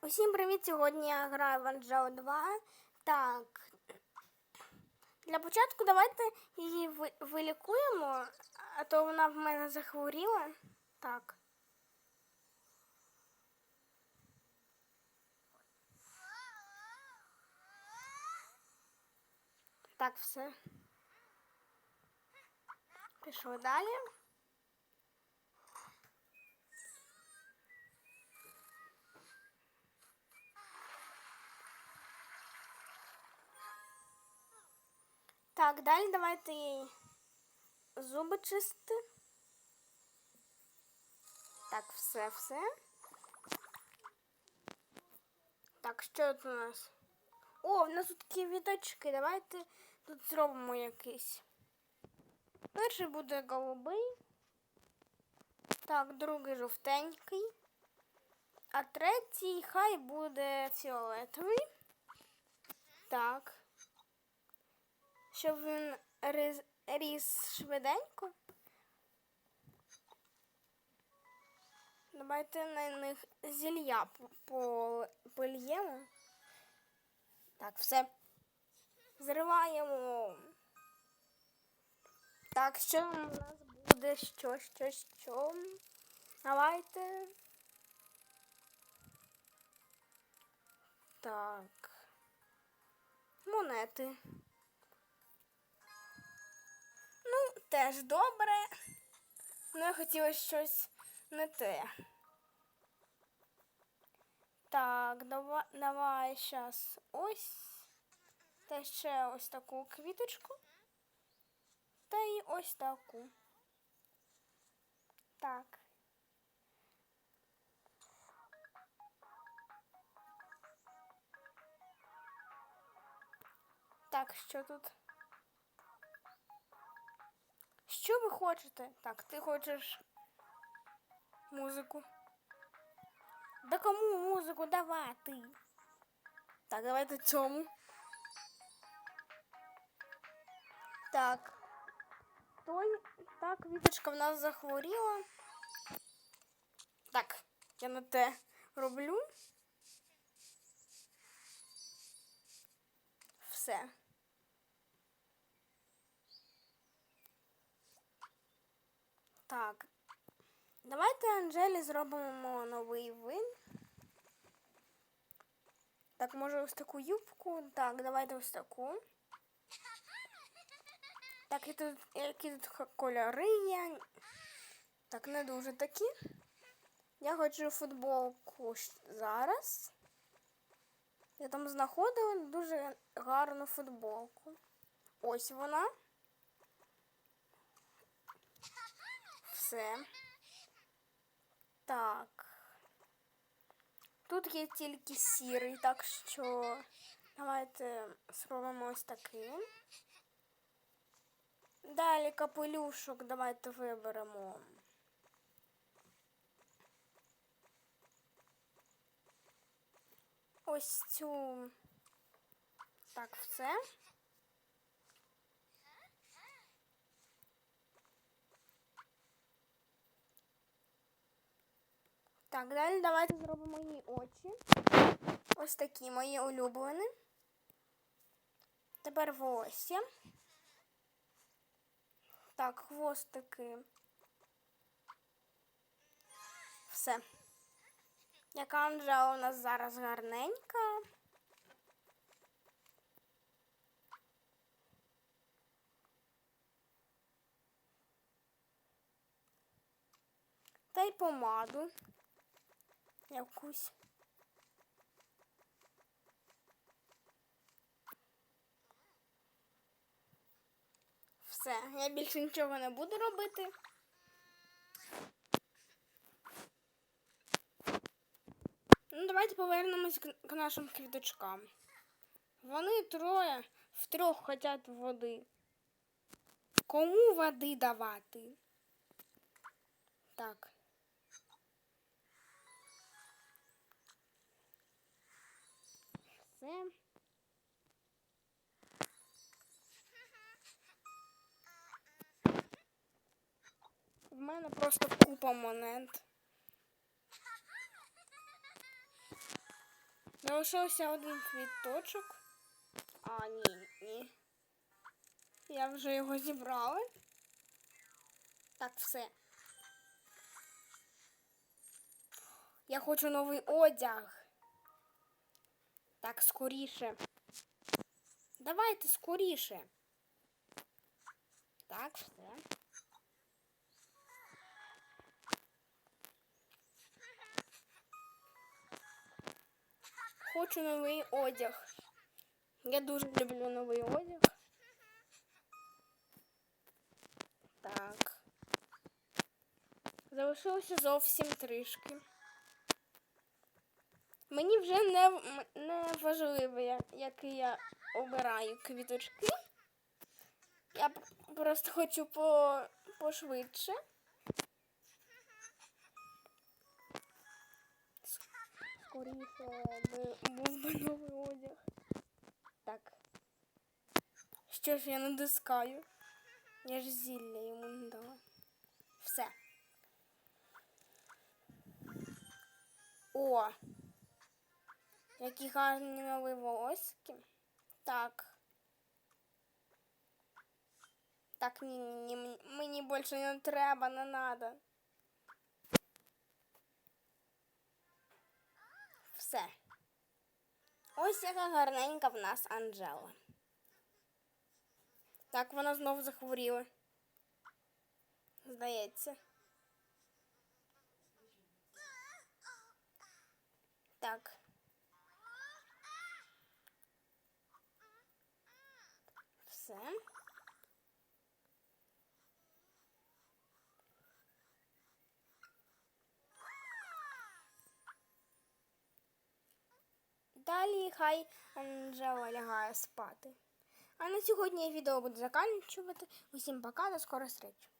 Усім привіт! Сьогодні я граю в Анджео 2. Так. Для початку давайте її вилікуємо, а то вона в мене захворіла. Так. Так, все. Пішли далі. Так, далі давайте їй зуби чистити. Так, все, все. Так, що тут у нас? О, в нас тут такі віточки. Давайте тут зробимо якийсь. Перший буде голубий. Так, другий жовтенький. А третій хай буде фіолетовий. Так. Щоб він різ, ріс швиденько. Давайте на них зілля по- по- польємо. Так, все. Зриваємо. Так, що у нас буде? Що, що, що? Давайте. Так. Монети. Теж добре. Ну, я хотіла щось не те. Так, давай, давай зараз ось. Та ще ось таку квіточку. Та й ось таку. Так. Так, що тут? Що ви хочете? Так, ти хочеш музику. Да кому музику давати? Так, давайте цьому. Так. Той, так, Віточка в нас захворіла. Так, я на те роблю. Все. Так. Давайте Анжелі зробимо новий вин. Так, може ось таку юбку. Так, давайте ось таку. Так, і тут, які тут кольори є. Так, не дуже такі. Я хочу футболку зараз. Я там знаходила дуже гарну футболку. Ось вона. Все. Так. Тут є тільки сірий, так що давайте спробуємо ось такий. Далі капелюшок давайте виберемо. Ось цю. Так, все. Так, далі давайте зробимо її очі. Ось такі мої улюблені. Тепер волосся. Так, хвостики. Все. Яка Анжела у нас зараз гарненька. Та й помаду. Якусь. Все, я більше нічого не буду робити. Ну, давайте повернемось к нашим квіточкам. Вони троє втрьох хочуть води. Кому води давати? Так. Все. В мене просто купа монет. Залишився один квіточок. А, ні, ні. Я вже його зібрала. Так, все. Я хочу новий одяг. Так, скоріше. Давайте скоріше. Так, все. Хочу новий одяг. Я дуже люблю новий одяг. Так. Залишилося зовсім трішки. Мені вже не, не важливо, я- який я обираю квіточки. Я просто хочу по, пошвидше. Скоріше був би новий одяг. Так. Що ж я натискаю? Я ж зілля йому не дала. Все. О! Які гарні нові волоски. Так. Так, ні, ні, ні, мені- більше не треба, не надо. Все. Ось яка гарненька в нас Анжела. Так, вона знову захворіла. Здається. Так. Все. Далі хай Анжела лягає спати. А на сьогодні я відео буду закінчувати. Усім пока, до скорої зустрічі.